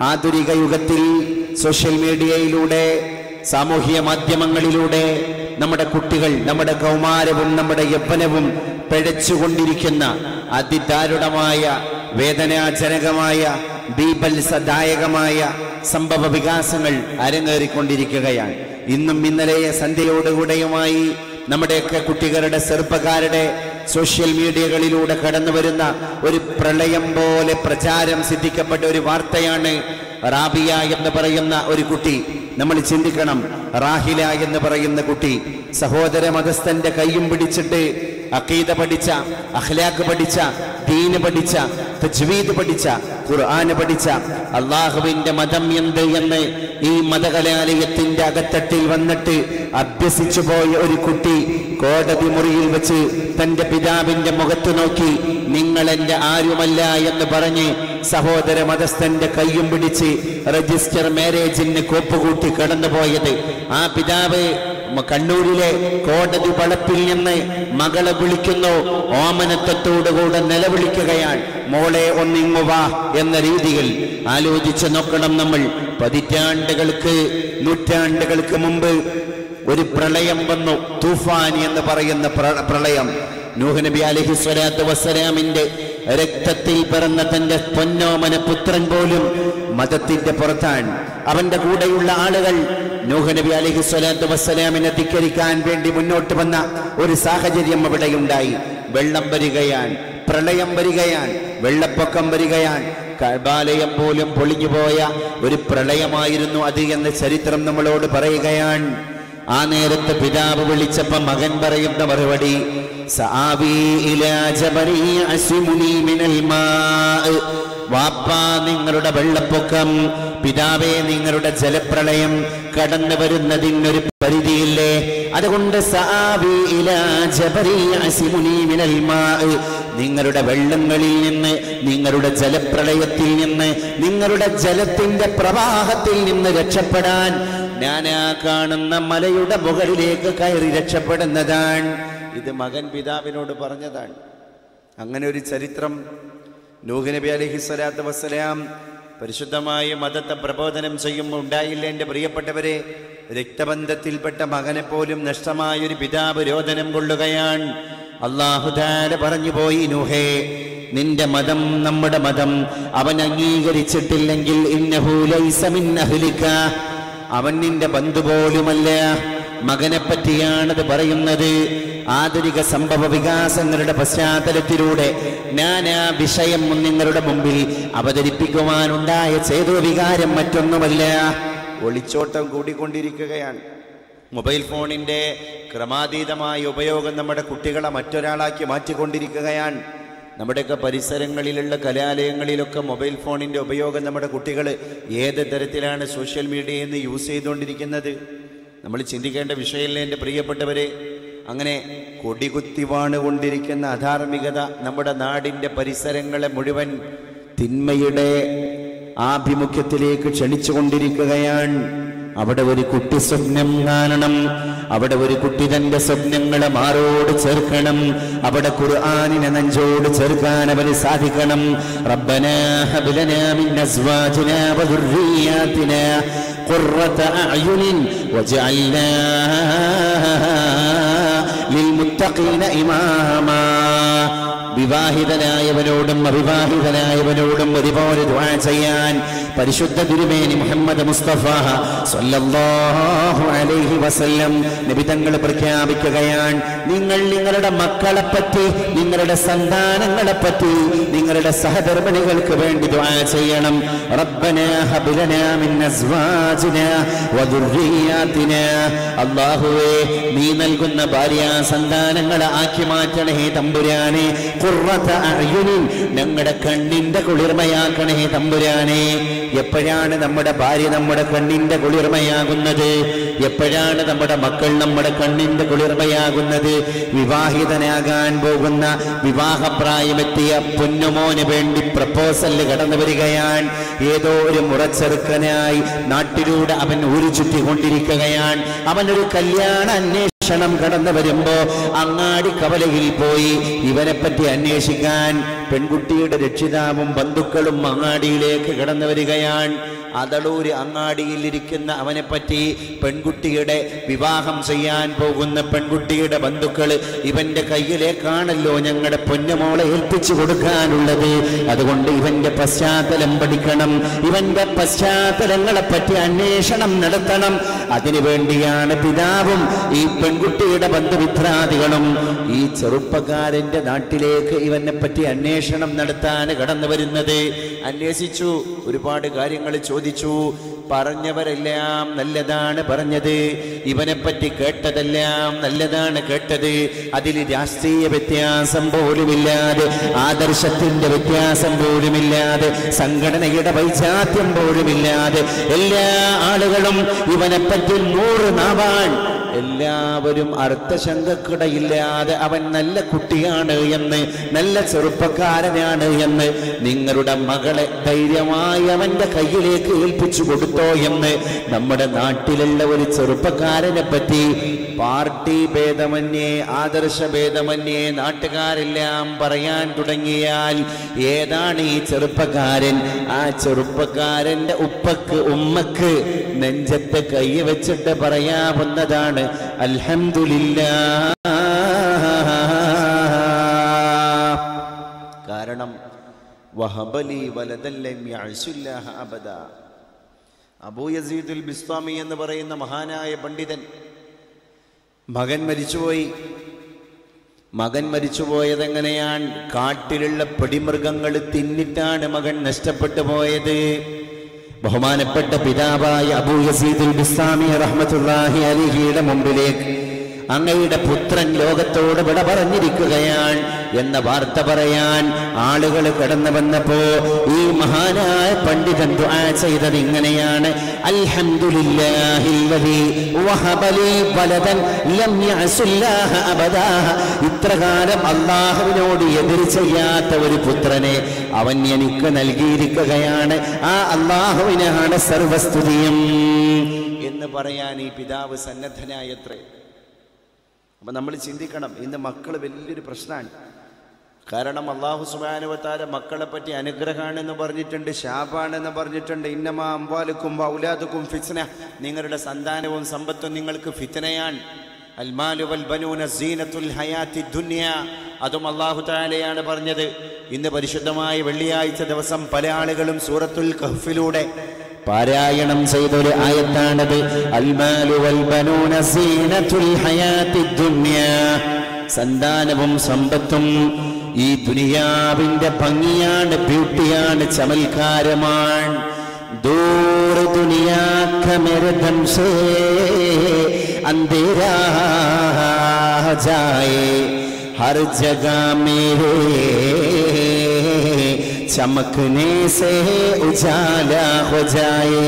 ആധുനിക യുഗത്തിൽ സോഷ്യൽ മീഡിയയിലൂടെ സാമൂഹിക മാധ്യമങ്ങളിലൂടെ നമ്മുടെ കുട്ടികൾ നമ്മുടെ കൗമാരവും നമ്മുടെ യൗവനവും പിഴച്ചുകൊണ്ടിരിക്കുന്ന അതിദാരുണമായ വേദനാജനകമായ ബീഭത്സദായകമായ സംഭവ വികാസങ്ങൾ അരങ്ങേറിക്കൊണ്ടിരിക്കുകയാണ്. ഇന്നും ഇന്നലെയെ സന്ധ്യയോടുകൂടെയുമായി നമ്മുടെയൊക്കെ കുട്ടികളുടെ ചെറുപ്പക്കാരുടെ സോഷ്യൽ മീഡിയകളിലൂടെ കടന്നു വരുന്ന ഒരു പ്രളയം പോലെ പ്രചാരം സിദ്ധിക്കപ്പെട്ട ഒരു വാർത്തയാണ് റാബിയ എന്ന് പറയുന്ന ഒരു കുട്ടി. നമ്മൾ ചിന്തിക്കണം റാഹില എന്ന് പറയുന്ന കുട്ടി സഹോദര മതസ്ഥന്റെ കൈയും പിടിച്ചിട്ട് അക്കീത പഠിച്ച അഖ്ലാഖ് പഠിച്ച ദീന് പഠിച്ച തജ്വീദ് പഠിച്ച ഖുർആന് പഠിച്ച അള്ളാഹുവിന്റെ മതം എന്ത് എന്ന് ഈ മതകലാലയത്തിന്റെ അകത്തട്ടിൽ വന്നിട്ട് അഭ്യസിച്ചു പോയ ഒരു കുട്ടി കോടതി മുറിയിൽ വെച്ച് തന്റെ പിതാവിന്റെ മുഖത്ത് നോക്കി നിങ്ങൾ എന്റെ ആരുമല്ല എന്ന് പറഞ്ഞ് സഹോദര മതസ്ഥന്റെ കയ്യും പിടിച്ച് രജിസ്റ്റർ മാരേജിന് കോപ്പുകൂട്ടി കടന്നുപോയത്. ആ പിതാവ് കണ്ണൂരിലെ കോടതി വളപ്പിൽ നിന്ന് മകളെ വിളിക്കുന്നു. ഓമനത്വത്തോടുകൂടെ നിലവിളിക്കുകയാണ്. മോളെ ഒന്നിങ്ങുവാ എന്ന രീതിയിൽ ആലോചിച്ച് നോക്കണം നമ്മൾ. പതിറ്റാണ്ടുകൾക്ക് നൂറ്റാണ്ടുകൾക്ക് മുമ്പ് ഒരു പ്രളയം വന്നു. തൂഫാൻ എന്ന് പറയുന്ന പ്രളയം. നൂഹ് നബി അലഹി സ്വലാത്തു വസ്സലാമിന്റെ രക്തത്തിൽ പിറന്ന തന്റെ പൊന്നോമന പുത്രൻ പോലും മതത്തിന്റെ പുറത്താണ്. അവന്റെ കൂടെയുള്ള ആളുകൾ നൂഹ് നബി അലഹി സ്വലാത്തു വസ്സലാമിനെ ധിക്കരിക്കാൻ വേണ്ടി മുന്നോട്ട് വന്ന ഒരു സാഹചര്യം അവിടെയുണ്ടായി. വെള്ളം വരികയാണ് പ്രളയം വരികയാണ് വെള്ളപ്പൊക്കം വരികയാണ്. കബാലയം പോലും പൊളിഞ്ഞുപോയ ഒരു പ്രളയമായിരുന്നു അത് എന്ന് ചരിത്രം നമ്മളോട് പറയുകയാണ്. ആ നേരത്ത് പിതാവ് വിളിച്ചപ്പോ മകൻ പറയുന്ന മറുപടി. വാപ്പാ നിങ്ങളുടെ വെള്ളപ്പൊക്കം പിതാവേ നിങ്ങളുടെ ജലപ്രളയം കടന്നു വരുന്നതിനൊരു പരിധിയില്ലേ അതുകൊണ്ട്. നിങ്ങളുടെ വെള്ളങ്ങളിൽ നിന്ന് നിങ്ങളുടെ ജലപ്രളയത്തിൽ നിന്ന് നിങ്ങളുടെ ജലത്തിന്റെ പ്രവാഹത്തിൽ നിന്ന് രക്ഷപ്പെടാൻ ഞാൻ ആ കാണുന്ന മലയുടെ മുകളിലേക്ക് കയറി രക്ഷപ്പെടുന്നതാണ്. ഇത് മകൻ പിതാവിനോട് പറഞ്ഞതാണ്. അങ്ങനെ ഒരു ചരിത്രം നൂഹ് നബി സ്വലാത്ത് സ്വലാത്തു വസ്സലാം പരിശുദ്ധമായ മതത്തെ പ്രബോധനം ചെയ്യുമ്പോൾ ഉണ്ടായില്ല. എന്റെ പ്രിയപ്പെട്ടവരെ രക്തബന്ധത്തിൽപ്പെട്ട മകനെ പോലും ഒരു പിതാവ് രോദനം കൊള്ളുകയാണ്. അള്ളാഹുദാല പറഞ്ഞു പോയി നൂഹേ നിന്റെ മതം നമ്മുടെ മതം. അവൻ അംഗീകരിച്ചിട്ടില്ലെങ്കിൽ ഇന്നഹു ലൈസ മിൻ അഹ്ലിക. അവൻ നിന്റെ ബന്ധുപോലുമല്ല. മകനെ പറ്റിയാണത് പറയുന്നത്. ആധുനിക സംഭവ വികാസങ്ങളുടെ പശ്ചാത്തലത്തിലൂടെ ആ വിഷയം നിങ്ങളുടെ മുമ്പിൽ അവതരിപ്പിക്കുവാനുണ്ടായ ചേതോ വികാരം മറ്റൊന്നുമല്ല. ഒളിച്ചോട്ടം കൂടിക്കൊണ്ടിരിക്കുകയാണ്. മൊബൈൽ ഫോണിന്റെ ക്രമാതീതമായ ഉപയോഗം നമ്മുടെ കുട്ടികളെ മറ്റൊരാളാക്കി മാറ്റിക്കൊണ്ടിരിക്കുകയാണ്. നമ്മുടെയൊക്കെ പരിസരങ്ങളിലുള്ള കലാലയങ്ങളിലൊക്കെ മൊബൈൽ ഫോണിന്റെ ഉപയോഗം നമ്മുടെ കുട്ടികൾ ഏത് തരത്തിലാണ് സോഷ്യൽ മീഡിയയിൽ നിന്ന് യൂസ് ചെയ്തുകൊണ്ടിരിക്കുന്നത്? നമ്മൾ ചിന്തിക്കേണ്ട വിഷയമല്ലേ എന്റെ പ്രിയപ്പെട്ടവരെ? അങ്ങനെ കൊടികുത്തി വാണുകൊണ്ടിരിക്കുന്ന അധാർമികത നമ്മുടെ നാടിന്റെ പരിസരങ്ങളെ മുഴുവൻ തിന്മയുടെ ആഭിമുഖ്യത്തിലേക്ക് ക്ഷണിച്ചുകൊണ്ടിരിക്കുകയാണ്. അവിടെ ഒരു കുട്ടി സ്വപ്നം കാണണം. അവിടെ ഒരു കുട്ടി തന്റെ സ്വപ്നങ്ങളെ മാറോട് ചേർക്കണം. അവിടെ ഖുർആനിനെ നെഞ്ചോട് ചേർക്കാൻ അവന് സാധിക്കണം. റബ്ബനാ മിൻ വിവാഹിതനായവനോടും അവിവാഹിതനായവനോടും ഒരുപോലെ ദുആ ചെയ്യാൻ പരിശുദ്ധ തിരുമേനി മുഹമ്മദ് മുസ്തഫ സല്ലല്ലാഹു അലൈഹി വസല്ലം. നബി പ്രഖ്യാപിക്കുകയാണ് നിങ്ങൾ നിങ്ങളുടെ മക്കളെ പറ്റി നിങ്ങളുടെ സന്താനങ്ങളെ പറ്റി നിങ്ങളുടെ സഹധർമ്മിണികൾക്ക് വേണ്ടി ദുആ ചെയ്യണം. റബ്ബനാ അല്ലാഹുവേ നീ നൽകുന്ന ഭാര്യ സന്താനങ്ങളെ ആക്കി മാറ്റണേ തമ്പുരാനെ. കുറത്ത അഅ്യുനിൻ ഞങ്ങളുടെ കണ്ണിന്റെ കുളിർമയാക്കണേ തമ്പുരാനെ. എപ്പോഴാണ് നമ്മുടെ ഭാര്യ നമ്മുടെ കണ്ണിന്റെ കുളിർമയാകുന്നത്? എപ്പോഴാണ് നമ്മുടെ മക്കൾ നമ്മുടെ കണ്ണിന്റെ കുളിർമയാകുന്നത്? വിവാഹിതനാകാൻ പോകുന്ന വിവാഹപ്രായമെത്തിയ പൊന്നുമോന് വേണ്ടി പ്രപ്പോസലിൽ കടന്നു വരികയാണ്. ഏതോ ഒരു മുറച്ചെറുക്കനായി നാട്ടിലൂടെ അവൻ ഊരു ചുറ്റിക്കൊണ്ടിരിക്കുകയാണ്. അവനൊരു കല്യാണ അന്വേഷണം കടന്നു വരുമ്പോ അങ്ങാടി കവലയിൽ പോയി ഇവനെപ്പറ്റി പറ്റി അന്വേഷിക്കാൻ പെൺകുട്ടിയുടെ രക്ഷിതാവും ബന്ധുക്കളും അങ്ങാടിയിലേക്ക് കടന്നു വരികയാണ് അതളൂര് അങ്ങാടിയിലിരിക്കുന്ന അവനെപ്പറ്റി അവനെ പെൺകുട്ടിയുടെ വിവാഹം ചെയ്യാൻ പോകുന്ന പെൺകുട്ടിയുടെ ബന്ധുക്കൾ ഇവന്റെ കയ്യിലേക്കാണല്ലോ ഞങ്ങളുടെ പൊന്നുമോളെ ഏൽപ്പിച്ചു കൊടുക്കാനുള്ളത്. അതുകൊണ്ട് ഇവന്റെ പശ്ചാത്തലം പഠിക്കണം. ഇവന്റെ പശ്ചാത്തലങ്ങളെപ്പറ്റി അന്വേഷണം നടത്തണം. അതിനുവേണ്ടിയാണ് പിതാവും ഈ പെൺകുട്ടിയുടെ ബന്ധുമിത്രാദികളും ഈ ചെറുപ്പക്കാരന്റെ നാട്ടിലേക്ക് ഇവനെപ്പറ്റി പറ്റി അന്വേഷണം നടത്താൻ കടന്നു വരുന്നത്. അന്വേഷിച്ചു ഒരുപാട് കാര്യങ്ങൾ ചോദിച്ചു. പറഞ്ഞവരെല്ലാം നല്ലതാണ് പറഞ്ഞത്. ഇവനെപ്പറ്റി പറ്റി കേട്ടതെല്ലാം നല്ലതാണ് കേട്ടത്. അതിൽ രാഷ്ട്രീയ വ്യത്യാസം പോലുമില്ലാതെ ആദർശത്തിന്റെ വ്യത്യാസം പോലുമില്ലാതെ സംഘടനയുടെ വൈചാത്യം പോലുമില്ലാതെ എല്ലാ ആളുകളും ഇവനെപ്പറ്റി പറ്റി നൂറ് നാവാൻ എല്ലാവരും അർത്ഥശങ്കക്കിടയില്ലാതെ അവൻ നല്ല കുട്ടിയാണ് എന്ന് നല്ല ചെറുപ്പക്കാരനാണ് എന്ന് നിങ്ങളുടെ മകളെ ധൈര്യമായി അവന്റെ കയ്യിലേക്ക് ഏൽപ്പിച്ചു കൊടുത്തോ എന്ന്. നമ്മുടെ നാട്ടിലുള്ള ഒരു ചെറുപ്പക്കാരനെ പറ്റി പാർട്ടി ഭേദമന്യേ ആദർശ ഭേദമന്യേ നാട്ടുകാരെല്ലാം പറയാൻ തുടങ്ങിയാൽ ഏതാണ് ഈ ചെറുപ്പക്കാരൻ? ആ ചെറുപ്പക്കാരന്റെ ഉപ്പക്ക് ഉമ്മക്ക് നെഞ്ചത്തെ കൈ വെച്ചിട്ട് പറയാവുന്നതാണ് അൽഹംദുലില്ലാ കാരണം വഹബലി അബദ. അബൂ യസീദുൽ ബിസ്വാമി എന്ന് പറയുന്ന മഹാനായ പണ്ഡിതൻ മകൻ മരിച്ചുപോയി. മകൻ മരിച്ചുപോയതെങ്ങനെയാണ്? കാട്ടിലുള്ള പടിമൃഗങ്ങൾ തിന്നിട്ടാണ് മകൻ നഷ്ടപ്പെട്ടു പോയത്. ബഹുമാനപ്പെട്ട പിതാവായ അബൂ യസീദുൽ ബിസ്താമി റഹ്മത്തുള്ളാഹി അലിഹിയുടെ മുമ്പിലേക്ക് അങ്ങയുടെ പുത്രൻ ലോകത്തോട് വിട പറഞ്ഞിരിക്കുകയാണ് എന്ന വാർത്ത പറയാൻ ആളുകൾ കടന്നു വന്നപ്പോ ഈ മഹാനായ പണ്ഡിതൻ ദുആ ചെയ്തത് ഇങ്ങനെയാണ്. ഇത്രകാലം അള്ളാഹുവിനോട് എതിര് ചെയ്യാത്ത ഒരു പുത്രനെ അവൻ എനിക്ക് നൽകിയിരിക്കുകയാണ്. ആ അള്ളാഹുവിനാണ് സർവസ്തുതിയും എന്ന് പറയാൻ ഈ പിതാവ് സന്നദ്ധനായത്രേ. അപ്പൊ നമ്മൾ ചിന്തിക്കണം ഇന്ന് മക്കൾ വലിയൊരു പ്രശ്നമാണ് കാരണം അള്ളാഹു സുബാനുവത്താര മക്കളെ പറ്റി അനുഗ്രഹമാണെന്ന് പറഞ്ഞിട്ടുണ്ട് ശാപാണെന്ന് പറഞ്ഞിട്ടുണ്ട്. ഇന്നമാ അമ്പാലുക്കും ഔലാദുക്കും ഫിത്തന നിങ്ങളുടെ സന്താനവും സമ്പത്തും നിങ്ങൾക്ക് ഫിത്തനയാണ് അതും അള്ളാഹു താലയാണ് പറഞ്ഞത്. ഇന്ന് പരിശുദ്ധമായ വെള്ളിയാഴ്ച ദിവസം പല ആളുകളും സൂറത്തുൽ കഹ്ഫിലൂടെ പാരായണം ചെയ്തൊരു ആയത്താണത്. അൽമാലു സന്താനവും സമ്പത്തും ഈ ദുനിയാവിന്റെ ഭംഗിയാണ് ബ്യൂട്ടിയാണ് ചമൽക്കാരമാണ്. ദൂര സേ അന്ധേരാ ജായേ ഹർ ജഗ മേരേ. चमकने से उजाला हो जाए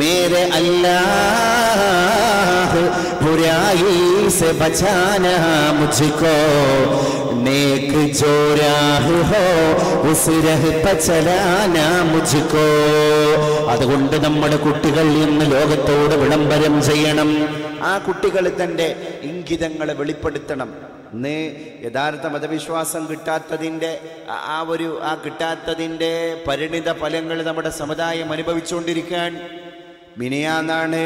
मेरे अल्लाह बुराई से बचाना मुझको नेक जो राह हो उस रह पर चलाना मुझको അതുകൊണ്ട് നമ്മുടെ കുട്ടികൾ ഇന്ന് ലോകത്തോട് വിളംബരം ചെയ്യണം ആ കുട്ടികൾ തന്റെ ഇംഗിതങ്ങൾ വെളിപ്പെടുത്തണം ഇന്ന് യഥാർത്ഥ മതവിശ്വാസം കിട്ടാത്തതിന്റെ ആ ഒരു ആ കിട്ടാത്തതിന്റെ പരിണിത ഫലങ്ങൾ നമ്മുടെ സമുദായം അനുഭവിച്ചുകൊണ്ടിരിക്കാൻ മിനിയാന്നാണ്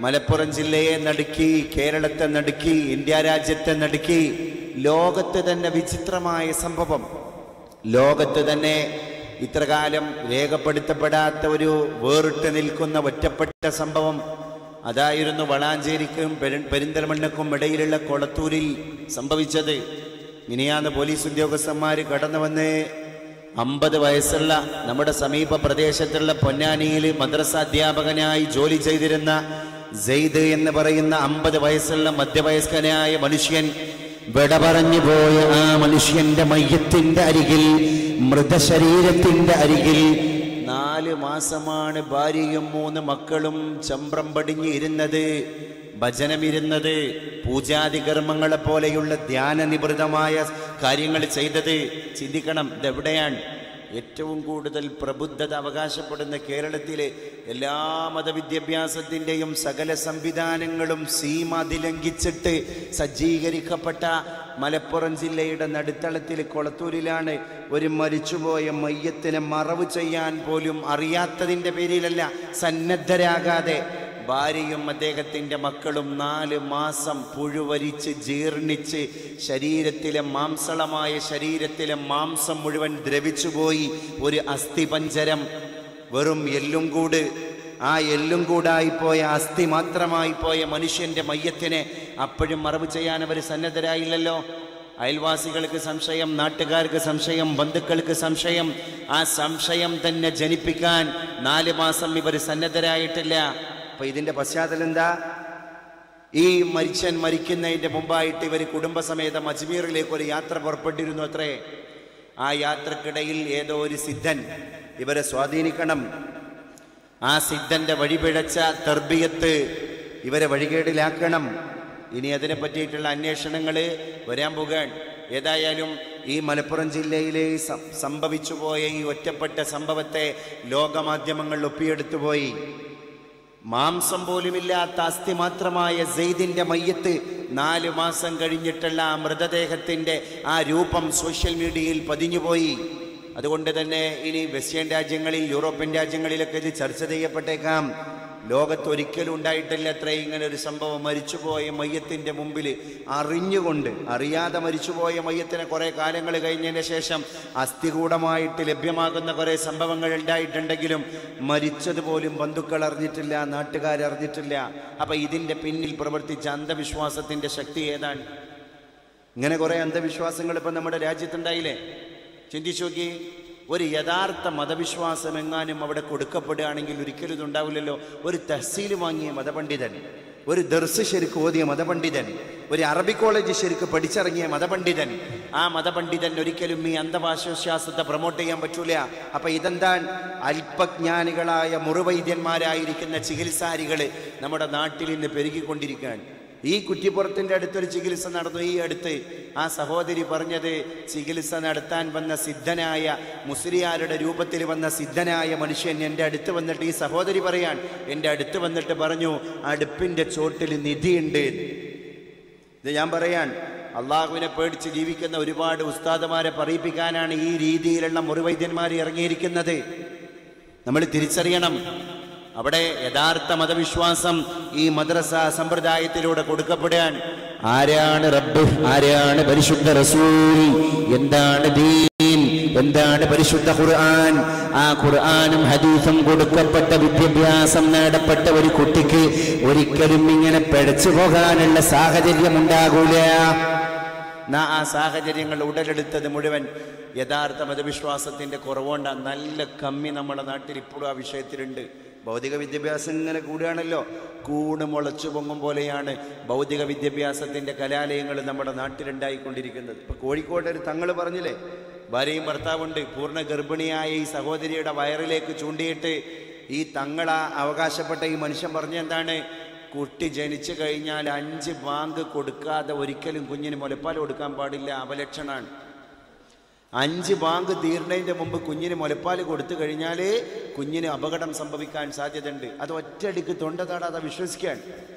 മലപ്പുറം ജില്ലയെ നടുക്കി കേരളത്തെ നടുക്കി ഇന്ത്യ രാജ്യത്തെ നടുക്കി ലോകത്ത് തന്നെ വിചിത്രമായ സംഭവം. ലോകത്ത് തന്നെ ഇത്രകാലം രേഖപ്പെടുത്തപ്പെടാത്ത ഒരു വേറിട്ട് നിൽക്കുന്ന ഒറ്റപ്പെട്ട സംഭവം. അതായിരുന്നു വളാഞ്ചേരിക്കും പെരു- പെരിന്തൽമണ്ണക്കും ഇടയിലുള്ള കൊളത്തൂരിൽ സംഭവിച്ചത്. ഇനിയാന്ന് പോലീസ് ഉദ്യോഗസ്ഥന്മാർ കടന്നു വന്ന് അമ്പത് വയസ്സുള്ള നമ്മുടെ സമീപ പ്രദേശത്തുള്ള പൊന്നാനിയിൽ മദ്രസ അധ്യാപകനായി ജോലി ചെയ്തിരുന്ന സെയ്ദ് എന്ന് പറയുന്ന അമ്പത് വയസ്സുള്ള മധ്യവയസ്കനായ മനുഷ്യൻ വിട പറഞ്ഞു പോയ ആ മനുഷ്യന്റെ മയ്യത്തിന്റെ അരികിൽ മൃതശരീരത്തിന്റെ അരികിൽ നാല് മാസമാണ് ഭാര്യയും മൂന്ന് മക്കളും ചമ്പ്രം പടിഞ്ഞിരുന്നത് ഭജനമിരുന്നത് പൂജാതി കർമ്മങ്ങളെ പോലെയുള്ള ധ്യാന നിവൃതമായ കാര്യങ്ങൾ ചെയ്തത്. ചിന്തിക്കണം ഇതെവിടെയാണ്? ഏറ്റവും കൂടുതൽ പ്രബുദ്ധത അവകാശപ്പെടുന്ന കേരളത്തിലെ എല്ലാ മതവിദ്യാഭ്യാസത്തിന്റെയും സകല സംവിധാനങ്ങളും സീമ അതിലംഘിച്ചിട്ട് സജ്ജീകരിക്കപ്പെട്ട മലപ്പുറം ജില്ലയുടെ നടുത്തളത്തിൽ കൊളത്തൂരിലാണ് ഒരു മരിച്ചുപോയ മയ്യത്തിനെ മറവ് ചെയ്യാൻ പോലും അറിയാത്തതിന്റെ പേരിലല്ല സന്നദ്ധരാകാതെ ഭാര്യയും അദ്ദേഹത്തിന്റെ മക്കളും നാല് മാസം പുഴുവരിച്ച് ജീർണിച്ച് ശരീരത്തിലെ മാംസളമായ ശരീരത്തിലെ മാംസം മുഴുവൻ ദ്രവിച്ചുപോയി ഒരു അസ്ഥിപഞ്ചരം. വെറും എല്ലും കൂട്. ആ എല്ലും കൂടായിപ്പോയ അസ്ഥി മാത്രമായി പോയ മനുഷ്യന്റെ മയ്യത്തിനെ അപ്പോഴും മറവ് ചെയ്യാൻ അവർ സന്നദ്ധരായില്ലല്ലോ. അയൽവാസികൾക്ക് സംശയം നാട്ടുകാർക്ക് സംശയം ബന്ധുക്കൾക്ക് സംശയം. ആ സംശയം തന്നെ ജനിപ്പിക്കാൻ നാല് മാസം ഇവർ സന്നദ്ധരായിട്ടില്ല. അപ്പൊ ഇതിന്റെ പശ്ചാത്തലം എന്താ? ഈ മരിച്ചൻ മരിക്കുന്നതിന്റെ മുമ്പായിട്ട് ഇവർ കുടുംബസമേതം അജ്മീറിലേക്ക് ഒരു യാത്ര പുറപ്പെട്ടിരുന്നു അത്രേ. ആ യാത്രക്കിടയിൽ ഏതോ ഒരു സിദ്ധൻ ഇവരെ സ്വാധീനിക്കണം. ആ സിദ്ധന്റെ വഴിപിഴച്ച തർബിയത്ത് ഇവരെ വഴികേടിലാക്കണം. ഇനി അതിനെ പറ്റിയിട്ടുള്ള അന്വേഷണങ്ങൾ വരാൻ പോകാൻ ഏതായാലും ഈ മലപ്പുറം ജില്ലയിലെ സംഭവിച്ചുപോയ സംഭവിച്ചു പോയ ഈ ഒറ്റപ്പെട്ട സംഭവത്തെ ലോകമാധ്യമങ്ങൾ ഒപ്പിയെടുത്തു പോയി മാംസം പോലുമില്ലാത്ത അസ്ഥി മാത്രമായ സെയ്ദിന്റെ മയ്യത്ത് നാല് മാസം കഴിഞ്ഞിട്ടുള്ള ആ മൃതദേഹത്തിന്റെ ആ രൂപം സോഷ്യൽ മീഡിയയിൽ പതിഞ്ഞുപോയി. അതുകൊണ്ട് തന്നെ ഇനി വെസ്റ്റേൺ രാജ്യങ്ങളിൽ യൂറോപ്യൻ രാജ്യങ്ങളിലൊക്കെ ഇത് ചർച്ച ചെയ്യപ്പെട്ടേക്കാം. ലോകത്ത് ഒരിക്കലും ഉണ്ടായിട്ടില്ല അത്ര. ഇങ്ങനെ ഒരു സംഭവം മരിച്ചുപോയ മയ്യത്തിന്റെ മുമ്പിൽ അറിഞ്ഞുകൊണ്ട് അറിയാതെ മരിച്ചുപോയ മയ്യത്തിനെ കുറേ കാലങ്ങൾ കഴിഞ്ഞതിന് ശേഷം അസ്ഥികൂടമായിട്ട് ലഭ്യമാകുന്ന കുറേ സംഭവങ്ങൾ ഉണ്ടായിട്ടുണ്ടെങ്കിലും മരിച്ചതുപോലും ബന്ധുക്കൾ അറിഞ്ഞിട്ടില്ല നാട്ടുകാർ അറിഞ്ഞിട്ടില്ല. അപ്പം ഇതിന്റെ പിന്നിൽ പ്രവർത്തിച്ച അന്ധവിശ്വാസത്തിന്റെ ശക്തി ഏതാണ്? ഇങ്ങനെ കുറേ അന്ധവിശ്വാസങ്ങൾ ഇപ്പം നമ്മുടെ രാജ്യത്തുണ്ടായില്ലേ? ചിന്തിച്ചു നോക്കി ഒരു യഥാർത്ഥ മതവിശ്വാസം എങ്ങാനും അവിടെ കൊടുക്കപ്പെടുകയാണെങ്കിൽ ഒരിക്കലും ഇതുണ്ടാവില്ലല്ലോ. ഒരു തഹസീൽ വാങ്ങിയ മതപണ്ഡിതൻ ഒരു ദർസ് ശരിക്ക് ഓതിയ മതപണ്ഡിതൻ ഒരു അറബി കോളേജ് ശരിക്ക് പഠിച്ചിറങ്ങിയ മതപണ്ഡിതൻ ആ മതപണ്ഡിതൻ ഒരിക്കലും ഈ അന്ധവാശ്വാസത്തെ പ്രൊമോട്ട് ചെയ്യാൻ പറ്റൂല. അപ്പൊ ഇതെന്താ അല്പജ്ഞാനികളായ മുറിവൈദ്യന്മാരായിരിക്കുന്ന ചികിത്സാരികൾ നമ്മുടെ നാട്ടിൽ ഇന്ന് പെരുകിക്കൊണ്ടിരിക്കുകയാണ്. ഈ കുറ്റിപ്പുറത്തിന്റെ അടുത്തൊരു ചികിത്സ നടന്നു. ഈ അടുത്ത് ആ സഹോദരി പറഞ്ഞത് ചികിത്സ നടത്താൻ വന്ന സിദ്ധനായ മുസ്ലിയാരുടെ രൂപത്തിൽ വന്ന സിദ്ധനായ മനുഷ്യൻ എന്റെ അടുത്ത് വന്നിട്ട് ഈ സഹോദരി പറയാൻ എന്റെ അടുത്ത് വന്നിട്ട് പറഞ്ഞു അടുപ്പിന്റെ ചോട്ടിൽ നിധിയുണ്ട്. ഇത് ഞാൻ പറയാൻ അള്ളാഹുവിനെ പേടിച്ച് ജീവിക്കുന്ന ഒരുപാട് ഉസ്താദമാരെ പറയിപ്പിക്കാനാണ് ഈ രീതിയിലുള്ള മുറിവൈദ്യന്മാർ ഇറങ്ങിയിരിക്കുന്നത്. നമ്മൾ തിരിച്ചറിയണം. അവിടെ യഥാർത്ഥ മതവിശ്വാസം ഈ മദ്രസ സമ്പ്രദായത്തിലൂടെ കൊടുക്കപ്പെടാൻ ആരാണ് റബ്ബ്? ആരാണ് പരിശുദ്ധ റസൂൽ? എന്താണ് ദീൻ? എന്താണ് പരിശുദ്ധ ഖുർആൻ? ആ ഖുർആാനും ഹദീസും കൊടുക്കപ്പെട്ട വിദ്യാഭ്യാസം നേടപ്പെട്ട ഒരു കുട്ടിക്ക് ഒരിക്കലും ഇങ്ങനെ പിഴച്ചു പോകാനുള്ള സാഹചര്യം ഉണ്ടാകൂല നാ ആ സാഹചര്യങ്ങൾ ഉടലെടുത്തത് മുഴുവൻ യഥാർത്ഥ മതവിശ്വാസത്തിന്റെ കുറവുകൊണ്ടാണ് നല്ല കമ്മി നമ്മുടെ നാട്ടിൽ ഇപ്പോഴും ആ വിഷയത്തിലുണ്ട്. ഭൗതിക വിദ്യാഭ്യാസം ഇങ്ങനെ കൂടുകയാണല്ലോ കൂണ് മുളച്ചു പൊങ്ങും പോലെയാണ് ഭൗതിക വിദ്യാഭ്യാസത്തിന്റെ കലാലയങ്ങൾ നമ്മുടെ നാട്ടിലുണ്ടായിക്കൊണ്ടിരിക്കുന്നത്. ഇപ്പം കോഴിക്കോട് ഒരു തങ്ങൾ പറഞ്ഞില്ലേ ഭാര്യയും ഭർത്താവുണ്ട് പൂർണ ഗർഭിണിയായ ഈ സഹോദരിയുടെ വയറിലേക്ക് ചൂണ്ടിയിട്ട് ഈ തങ്ങള അവകാശപ്പെട്ട ഈ മനുഷ്യൻ പറഞ്ഞ എന്താണ്? കുട്ടി ജനിച്ചു കഴിഞ്ഞാൽ അഞ്ച് ബാങ്ക് കൊടുക്കാതെ ഒരിക്കലും കുഞ്ഞിന് മുലപ്പാൽ കൊടുക്കാൻ പാടില്ല അപലക്ഷണാണ്. അഞ്ച് ബാങ്ക് തീർന്നതിന്റെ മുമ്പ് കുഞ്ഞിന് മുലപ്പാൽ കൊടുത്തു കഴിഞ്ഞാൽ കുഞ്ഞിന് അപകടം സംഭവിക്കാൻ സാധ്യതയുണ്ട്. അത് ഒറ്റയടിക്ക് തൊണ്ട താടാതെ വിശ്വസിക്കാൻ.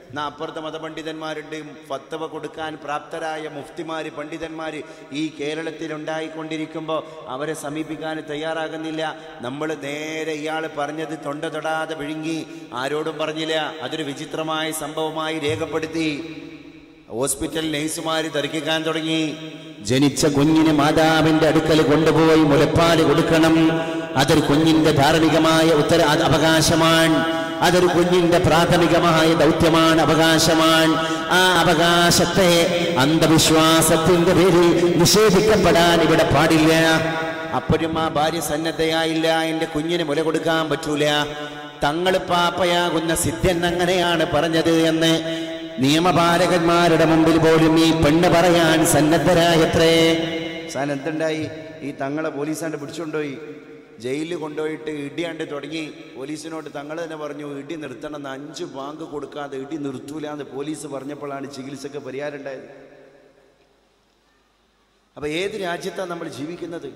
എന്നാ അപ്പുറത്തെ മതപണ്ഡിതന്മാരുണ്ട് ഫത്തവ കൊടുക്കാൻ പ്രാപ്തരായ മുഫ്തിമാർ പണ്ഡിതന്മാർ ഈ കേരളത്തിൽ ഉണ്ടായിക്കൊണ്ടിരിക്കുമ്പോൾ അവരെ സമീപിക്കാൻ തയ്യാറാകുന്നില്ല. നമ്മൾ നേരെ ഇയാൾ പറഞ്ഞത് തൊണ്ട തൊടാതെ വിഴുങ്ങി ആരോടും പറഞ്ഞില്ല. അതൊരു വിചിത്രമായ സംഭവമായി രേഖപ്പെടുത്തി. ഹോസ്പിറ്റൽ നഴ്സുമാർ തർക്കിക്കാൻ തുടങ്ങി. ജനിച്ച കുഞ്ഞിന് മാതാവിന്റെ അടുക്കൽ കൊണ്ടുപോയി മുലപ്പാൽ കൊടുക്കണം. അതൊരു കുഞ്ഞിന്റെ ധാർമ്മികമായ ഉത്തര അവകാശമാണ്. അതൊരു കുഞ്ഞിന്റെ പ്രാഥമികമായ ദൗത്യമാണ് അവകാശമാണ്. ആ അവകാശത്തെ അന്ധവിശ്വാസത്തിന്റെ പേരിൽ നിഷേധിക്കപ്പെടാൻ ഇവിടെ പാടില്ല. അപ്പോഴും ആ ഭാര്യ സന്നദ്ധയായില്ല എന്റെ കുഞ്ഞിന് മുല കൊടുക്കാൻ പറ്റൂല. തങ്ങൾ പാപ്പയാകുന്ന സിദ്ധൻ അങ്ങനെയാണ് പറഞ്ഞത് എന്ന് നിയമപാലകന്മാരുടെ മുമ്പിൽ പോലും ഈ പെണ്ണ് പറയാൻ സന്നദ്ധരായത്രേ. സാൻ എന്തുണ്ടായി ഈ തങ്ങളെ പോലീസാണ്ട് പിടിച്ചുകൊണ്ടുപോയി. ജയിലിൽ കൊണ്ടുപോയിട്ട് ഇടിയാണ്ട് തുടങ്ങി. പോലീസിനോട് തങ്ങൾ തന്നെ പറഞ്ഞു ഇടി നിർത്തണം എന്ന് അഞ്ച് ബാങ്ക് കൊടുക്കാതെ ഇടി നിർത്തൂല എന്ന് പോലീസ് പറഞ്ഞപ്പോഴാണ് ചികിത്സക്ക് പരിഹാരം ഉണ്ടായത് അപ്പൊ ഏത് രാജ്യത്താണ് നമ്മൾ ജീവിക്കുന്നത്?